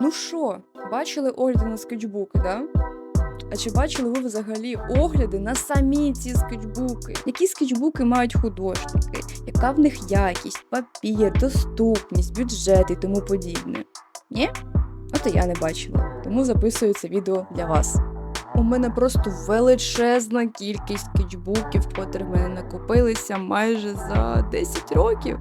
Ну що, бачили огляди на скетчбуки, да? А чи бачили ви взагалі огляди на самі ці скетчбуки? Які скетчбуки мають художники? Яка в них якість, папір, доступність, бюджет і тому подібне? Ні? От і я не бачила, тому записую це відео для вас. У мене просто величезна кількість скетчбуків, котрі в мене накопилися майже за 10 років.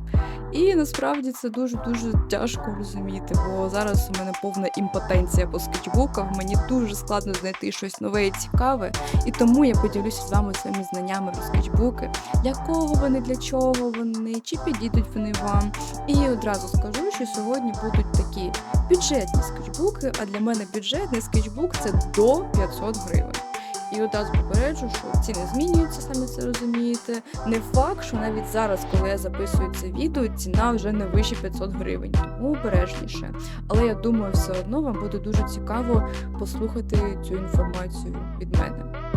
І насправді це дуже-дуже тяжко розуміти, бо зараз у мене повна імпотенція по скетчбуках. Мені дуже складно знайти щось нове і цікаве. І тому я поділюся з вами своїми знаннями про скетчбуки, для кого вони, для чого вони, чи підійдуть вони вам. І одразу скажу, що сьогодні будуть такі бюджетні скетчбуки, а для мене бюджетний скетчбук це до 500 гривень. І одразу попереджу, що ціни змінюються, самі це розумієте. Не факт, що навіть зараз, коли я записую це відео, ціна вже не вище 500 гривень, тому обережніше. Але я думаю, все одно вам буде дуже цікаво послухати цю інформацію від мене.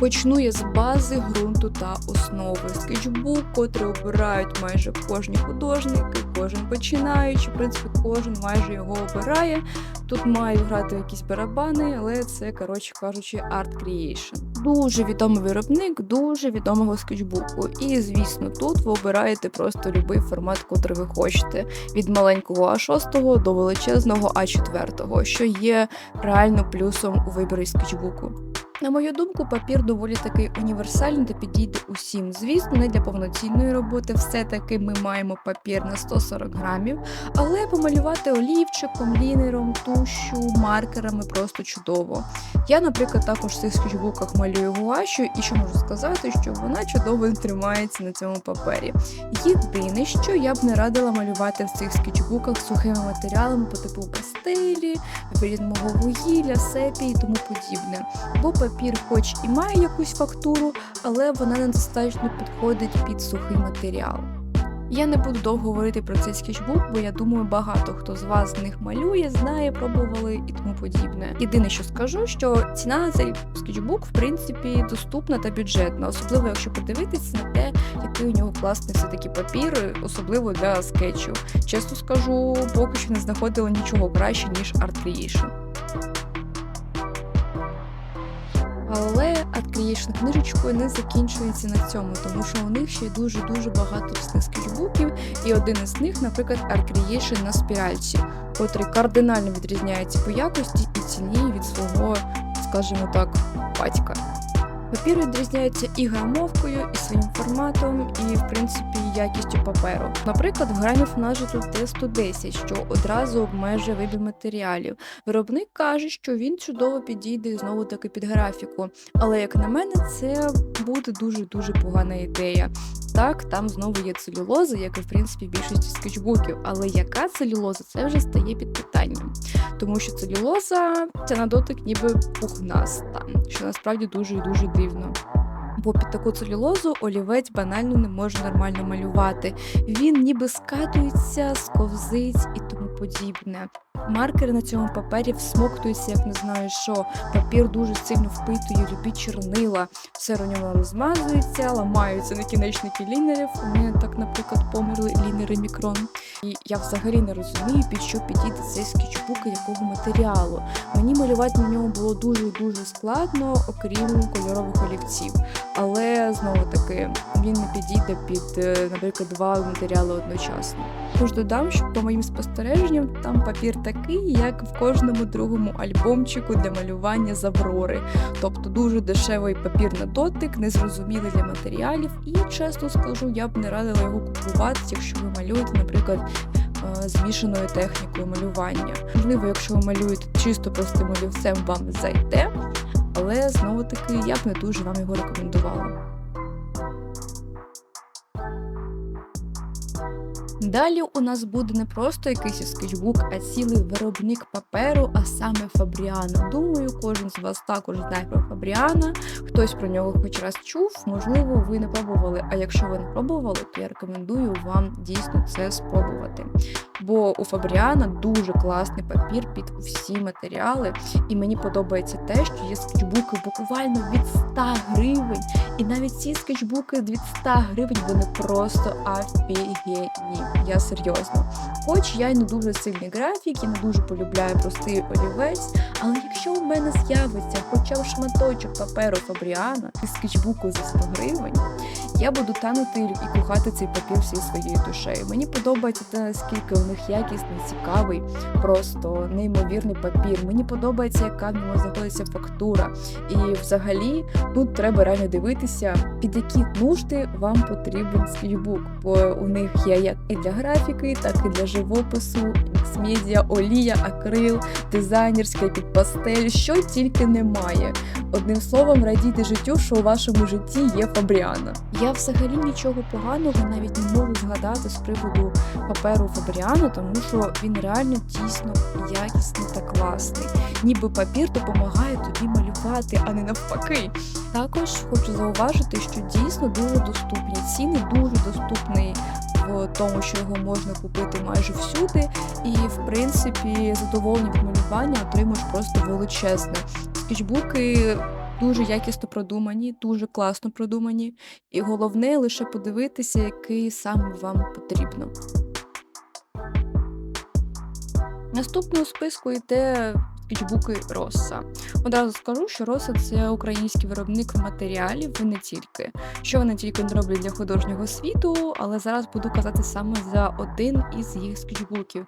Почну я з бази, ґрунту та основи. Скетчбук, котрий обирають майже кожні художники, кожен починаючи, в принципі, кожен майже його обирає. Тут мають грати якісь барабани, але це, коротше кажучи, арт creation. Дуже відомий виробник, дуже відомого скетчбуку. І, звісно, тут ви обираєте просто будь-який формат, котрий ви хочете. Від маленького А6 до величезного А4, що є реально плюсом у виборі скетчбуку. На мою думку, папір доволі таки універсальний та підійде усім. Звісно, не для повноцінної роботи. Все-таки ми маємо папір на 140 грамів, але помалювати олівчиком, лінером, тушу, маркерами просто чудово. Я, наприклад, також в цих скетчбуках малюю гуашю, і що можу сказати, що вона чудово тримається на цьому папері. Єдине, що я б не радила малювати в цих скетчбуках сухими матеріалами по типу пастелі, рідного вугілля, сепі і тому подібне. Бо папір, хоч і має якусь фактуру, але вона недостатньо підходить під сухий матеріал. Я не буду довго говорити про цей скетчбук, бо я думаю, багато хто з вас з них малює, знає, пробували і тому подібне. Єдине, що скажу, що ціна на цей скетчбук, в принципі, доступна та бюджетна, особливо якщо подивитися на те, який у нього класний все-таки папір, особливо для скетчу. Чесно скажу, поки що не знаходила нічого краще, ніж Art Creation. Але Art книжечку не закінчується на цьому, тому що у них ще дуже-дуже багато скетчбуків, і один із них, наприклад, Art Creation на спіральці, котрий кардинально відрізняється по якості і ціні від свого, скажімо так, батька. Папір відрізняється і грамовкою, і своїм форматом, і, в принципі, якістю паперу. Наприклад, в грамів у нас же тут Т110, що одразу обмежує вибір матеріалів. Виробник каже, що він чудово підійде знову таки під графіку. Але, як на мене, це буде дуже-дуже погана ідея. Так, там знову є целюлоза, як і в принципі більшості скетчбуків. Але яка целюлоза, це вже стає під питанням. Тому що целюлоза це на дотик ніби пухнаста, що насправді дуже і дуже дивно. Бо під таку целюлозу олівець банально не може нормально малювати. Він ніби скатується, сковзить і тому подібне. Маркери на цьому папері всмоктуються, як не знаю що. Папір дуже сильно впитує любі чорнила. Все у ньому розмазується, ламаються накінечники лінерів. У мене так, наприклад, померли лінери мікрон. І я взагалі не розумію, під що підійде цей скетчбук і якого матеріалу. Мені малювати на ньому було дуже дуже складно, окрім кольорових олівців. Але знову таки він не підійде під, е, наприклад, два матеріали одночасно. Тож додам, що по моїм спостереженням там папір такий, як в кожному другому альбомчику для малювання з. Тобто дуже дешевий папір на дотик, незрозумілий для матеріалів, і чесно скажу, я б не радила його купувати, якщо ви малюєте, наприклад. е, Змішаною технікою малювання. Можливо, якщо ви малюєте чисто простим олівцем, вам зайде, але знову таки я б не дуже вам його рекомендувала. Далі у нас буде не просто якийсь скетчбук, а цілий виробник паперу, а саме Фабріана. Думаю, кожен з вас також знає про Фабріана. Хтось про нього хоч раз чув, можливо, ви не пробували. А якщо ви не пробували, то я рекомендую вам дійсно це спробувати. Бо у Фабріана дуже класний папір під всі матеріали, і мені подобається те, що є скетчбуки буквально від 100 гривень. І навіть ці скетчбуки від 100 гривень вони просто офігенні. Я серйозно. Хоч я й не дуже сильний графік, і не дуже полюбляю простий олівець, але якщо у мене з'явиться хоча б шматочок паперу Фабріана і скетчбуку за 100 гривень, я буду танути і кохати цей папір всією своєю душею. Мені подобається те, наскільки у них якісний, цікавий, просто неймовірний папір. Мені подобається, яка в ньому знаходиться фактура. І взагалі тут треба реально дивитися, під які нужди вам потрібен скетчбук, бо у них є як і для графіки, так і для живопису, мікс-медіа, олія, акрил, дизайнерська під пастель, що тільки немає. Одним словом, радійте життю, що у вашому житті є Фабріана. Я взагалі нічого поганого навіть не можу згадати з приводу паперу Фабріана, тому що він реально дійсно якісний та класний. Ніби папір допомагає тобі малювати, а не навпаки. Також хочу зауважити, що дійсно дуже доступні ціни, дуже доступний в тому, що його можна купити майже всюди, і в принципі задоволення від малювання отримуєш просто величезне. Скетчбуки дуже якісно продумані, дуже класно продумані, і головне лише подивитися, який саме вам потрібно. Наступний у списку йде скетчбуки Росса. Одразу скажу, що Росса це український виробник матеріалів, і не тільки. Що вони тільки не роблять для художнього світу, але зараз буду казати саме за один із їх скетчбуків.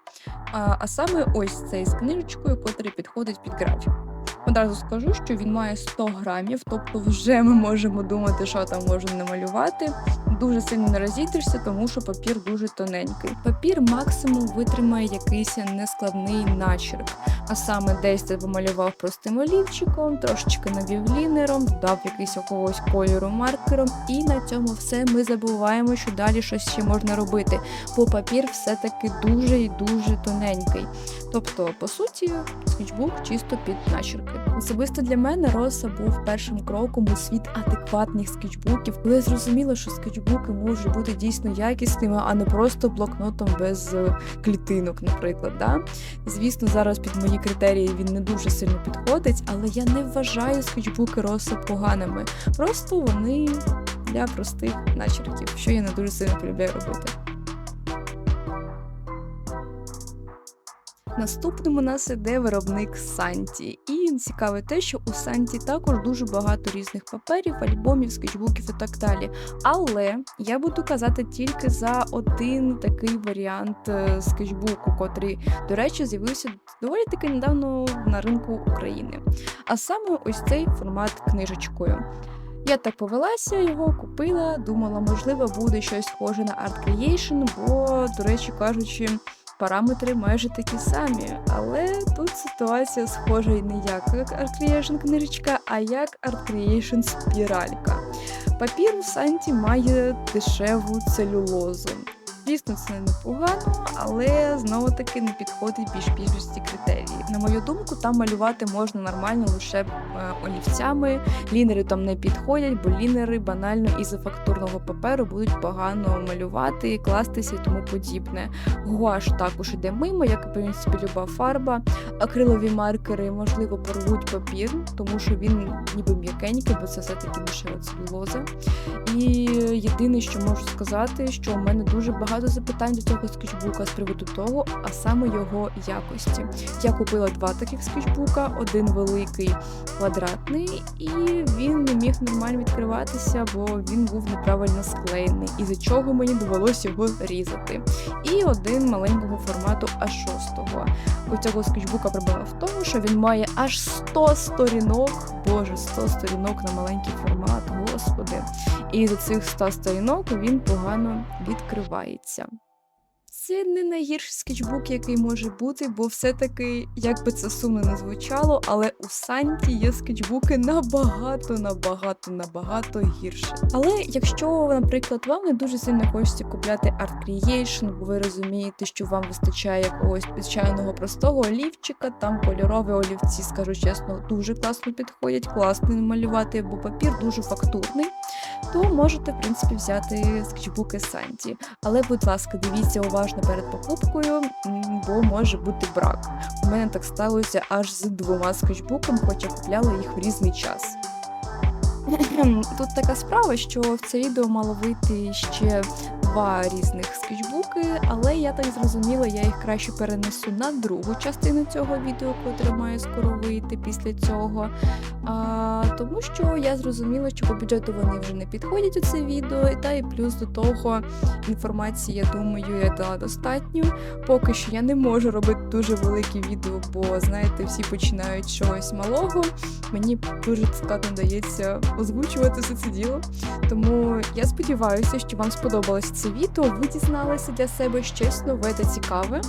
А, а саме ось цей з книжечкою, котрий підходить під графік. Одразу скажу, що він має 100 грамів, тобто вже ми можемо думати, що там можна намалювати. Дуже сильно не розійдешся, тому що папір дуже тоненький. Папір максимум витримає якийсь нескладний начерк. А саме десь ти помалював простим олівчиком, трошечки навів лінером, додав якийсь якогось кольору маркером, і на цьому все ми забуваємо, що далі щось ще можна робити, бо папір все-таки дуже і дуже тоненький. Тобто, по суті, скетчбук чисто під начерки. Особисто для мене Роса був першим кроком у світ адекватних скетчбуків, коли я зрозуміла, що скетчбуки можуть бути дійсно якісними, а не просто блокнотом без е, клітинок, наприклад. Да? Звісно, зараз під мої критерії він не дуже сильно підходить, але я не вважаю скетчбуки Роса поганими. Просто вони для простих начерків, що я не дуже сильно полюбляю робити. Наступним у нас іде виробник Санті. І цікаве те, що у Санті також дуже багато різних паперів, альбомів, скетчбуків і так далі. Але я буду казати тільки за один такий варіант е, скетчбуку, котрий, до речі, з'явився доволі таки недавно на ринку України. А саме ось цей формат книжечкою. Я так повелася, його купила, думала, можливо, буде щось схоже на Art Creation, бо, до речі кажучи, параметри майже такі самі. Але тут ситуація схожа і не як Art Creation книжечка, а як Art Creation спіралька. Папір у Санті має дешеву целюлозу. Звісно, це непогано, але знову таки не підходить більш більшості критерії. На мою думку, там малювати можна нормально лише е, олівцями. Лінери там не підходять, бо лінери банально із фактурного паперу будуть погано малювати, кластися і тому подібне. Гуаш також іде мимо, як і принципі люба фарба. Акрилові маркери можливо порвуть папір, тому що він ніби м'якенький, бо це все-таки дешева целюлоза. І єдине, що можу сказати, що у мене дуже багато запитань до цього скетчбука з приводу того, а саме його якості. Я купила два таких скетчбука, один великий квадратний, і він не міг нормально відкриватися, бо він був неправильно склеєний, із-за чого мені довелося його різати. І один маленького формату А6. У цього скетчбука проблема в тому, що він має аж 100 сторінок, боже, 100 сторінок на маленький формат, господи. І за цих 100 сторінок він погано відкривається. Це не найгірший скетчбук, який може бути, бо все-таки, як би це сумно не звучало, але у Санті є скетчбуки набагато, набагато, набагато гірше. Але якщо, наприклад, вам не дуже сильно хочеться купляти Art Creation, бо ви розумієте, що вам вистачає якогось звичайного простого олівчика, там кольорові олівці, скажу чесно, дуже класно підходять, класно малювати, бо папір дуже фактурний. То можете, в принципі, взяти скетчбуки Санті. Але, будь ласка, дивіться уважно перед покупкою, бо може бути брак. У мене так сталося аж з двома скетчбуками, хоча купляла їх в різний час. Тут така справа, що в це відео мало вийти ще два різних скетчбуки, але я так зрозуміла, я їх краще перенесу на другу частину цього відео, котре має скоро вийти після цього. А, тому що я зрозуміла, що по бюджету вони вже не підходять у це відео, та і плюс до того інформації, я думаю, я дала достатньо. Поки що я не можу робити дуже великі відео, бо знаєте, всі починають чогось малого. Мені дуже складно дається озвучувати все це діло. Тому я сподіваюся, що вам сподобалося це відео. Ви дізналися для себе щось нове та цікаве.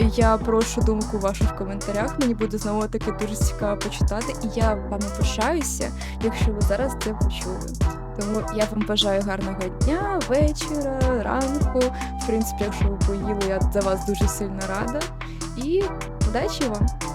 Я прошу думку вашу в коментарях. Мені буде знову таки дуже цікаво почитати, і я вами пишаюся, якщо ви зараз це почули. Тому я вам бажаю гарного дня, вечора, ранку. В принципі, якщо ви поїли, я за вас дуже сильно рада. І удачі вам!